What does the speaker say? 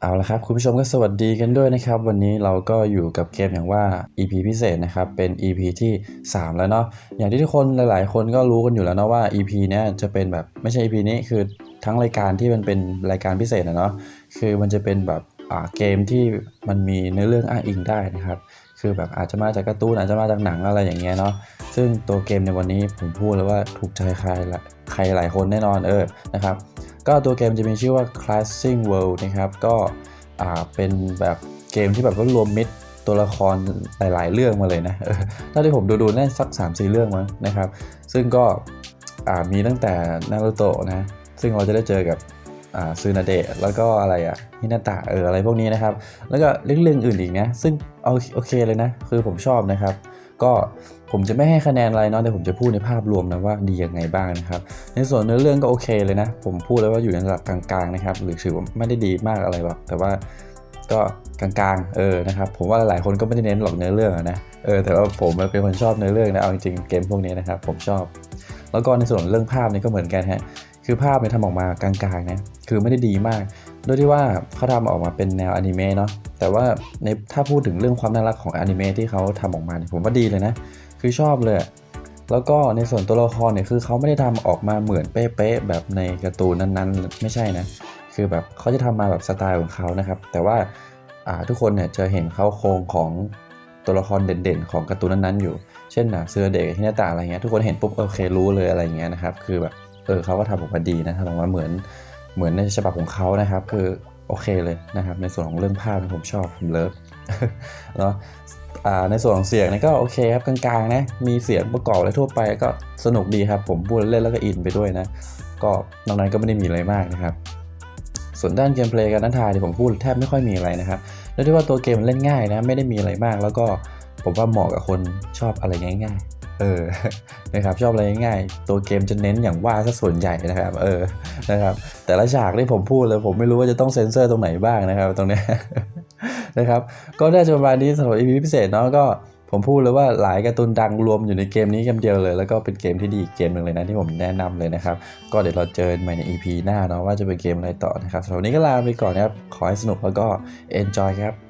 เอาละครับคุณผู้ชมก็สวัสดีกันด้วยนะครับ วันนี้เราก็อยู่กับเกมอย่างว่า EP พิเศษนะครับ เป็น EP ที่ 3 แล้วเนาะอย่างที่ทุกคนหลาย ๆ คนก็รู้กันอยู่แล้วเนาะว่า EP เนี้ยจะเป็นแบบไม่ใช่ EP นี้คือทั้งรายการที่มันเป็นรายการพิเศษนะเนาะคือมันจะเป็นแบบอ่าเกมที่มันมีเนื้อเรื่องอ้างอิงได้นะครับ คือแบบอาจจะมาจากการ์ตูนอาจจะมาจากหนังอะไรอย่างเงี้ยเนาะซึ่งตัวเกมในวันนี้ผมพูดเลยว่าถูกใจใครละใครหลายคนแน่นอนเออนะครับ ก็ตัวเกมจะมีชื่อว่า Classing World นะครับ ก็เป็นแบบเกมที่แบบว่ารวมมิตรตัวละครหลาย ๆ เรื่องมาเลยนะเออถ้าที่ผมดูดูน่าสัก 3 4 เรื่องมั้งนะครับ ซึ่งก็มีตั้งแต่นารูโตะนะ ซึ่งเราจะได้เจอกับซูนาเดะแล้วก็อะไรอะฮินาตะเอออะไรพวกนี้นะครับ แล้วก็เรื่องอื่นอีกนะ ซึ่งเอาโอเคเลยนะ คือผมชอบนะครับ ก็ผมจะไม่ให้คะแนนอะไรเนาะแต่ผมจะพูดในภาพรวมนะว่าดียังไงบ้างนะครับ ในส่วนเนื้อเรื่องก็โอเคเลยนะ ผมพูดเลยว่าอยู่ในระดับกลางๆนะครับหรือถือว่าไม่ได้ดีมากอะไรหรอกแต่ว่าก็กลางๆ เออ นะครับ ผมว่าหลายๆ คนก็ไม่ได้เน้นหรอกเนื้อเรื่องนะ เออ แต่ว่าผมเป็นคนชอบเนื้อเรื่องนะ เอาจริงๆ เกมพวกนี้นะครับ ผมชอบ แล้วก็ในส่วนเรื่องภาพนี่ก็เหมือนกันฮะ คือภาพเนี่ยทำออกมากลางๆ นะ คือไม่ได้ดีมากโดยที่ว่าเขาทำออกมาเป็นแนวอนิเมะเนาะ แต่ว่าในถ้าพูดถึงเรื่องความน่ารักของอนิเมะที่เขาทำออกมาเนี่ยผมว่าดีเลยนะ คือชอบเลยแล้วก็ในส่วนตัวละครเนี่ยคือเขาไม่ได้ทำออกมาเหมือนเป๊ะๆแบบในการ์ตูนนั้นๆ ไม่ใช่นะ คือแบบเขาจะทำมาแบบสไตล์ของเขานะครับ แต่ว่าอ่าทุกคนเนี่ยจะเห็นเขาโครงของตัวละครเด่นๆ ของการ์ตูนนั้นๆ อยู่ เช่นนะเสือเด็กที่หน้าตาอะไรเงี้ยทุกคนเห็นปุ๊บโอเครู้เลยอะไรเงี้ยนะครับ คือแบบเออเขาก็ทำออกมาดีนะทำออกมาเหมือนเหมือนในฉบับของเขานะครับ คือ โอเคเลยนะครับ ในส่วนของเรื่องภาพผมชอบผมเลิฟเนาะในส่วนของเสียงนี่ก็โอเคครับกลางๆนะมีเสียงประกอบอะไรทั่วไปก็สนุกดีครับ ผมพูดเล่นแล้วก็อินไปด้วยนะ ก็นอกนั้นก็ไม่ได้มีอะไรมากนะครับ ส่วนด้านเกมเพลย์การนันทายที่ผมพูดแทบไม่ค่อยมีอะไรนะครับเรียกได้ว่าตัวเกมมันเล่นง่ายนะ ไม่ได้มีอะไรมาก แล้วก็ผมว่าเหมาะกับคนชอบอะไรง่าย ๆ เออนะครับชอบอะไรง่ายๆตัวเกมจะเน้นอย่างว่าซะส่วนใหญ่นะครับ เออนะครับ แต่ละฉากที่ผมพูดเลยผมไม่รู้ว่าจะต้องเซ็นเซอร์ตรงไหนบ้างนะครับ ตรงนี้นะครับ ก็น่าจะประมาณนี้สำหรับ EP พิเศษเนาะก็ผมพูดเลยว่าหลายการ์ตูนดังรวมอยู่ในเกมนี้เกมเดียวเลย แล้วก็เป็นเกมที่ดีเกมหนึ่งเลยนะที่ผมแนะนำเลยนะครับ ก็เดี๋ยวเราเจอกันใหม่ใน EP หน้าเนาะว่าจะเป็นเกมอะไรต่อนะครับสำหรับวันนี้ก็ลาไปก่อนนะครับ ขอให้สนุกแล้วก็ enjoy ครับ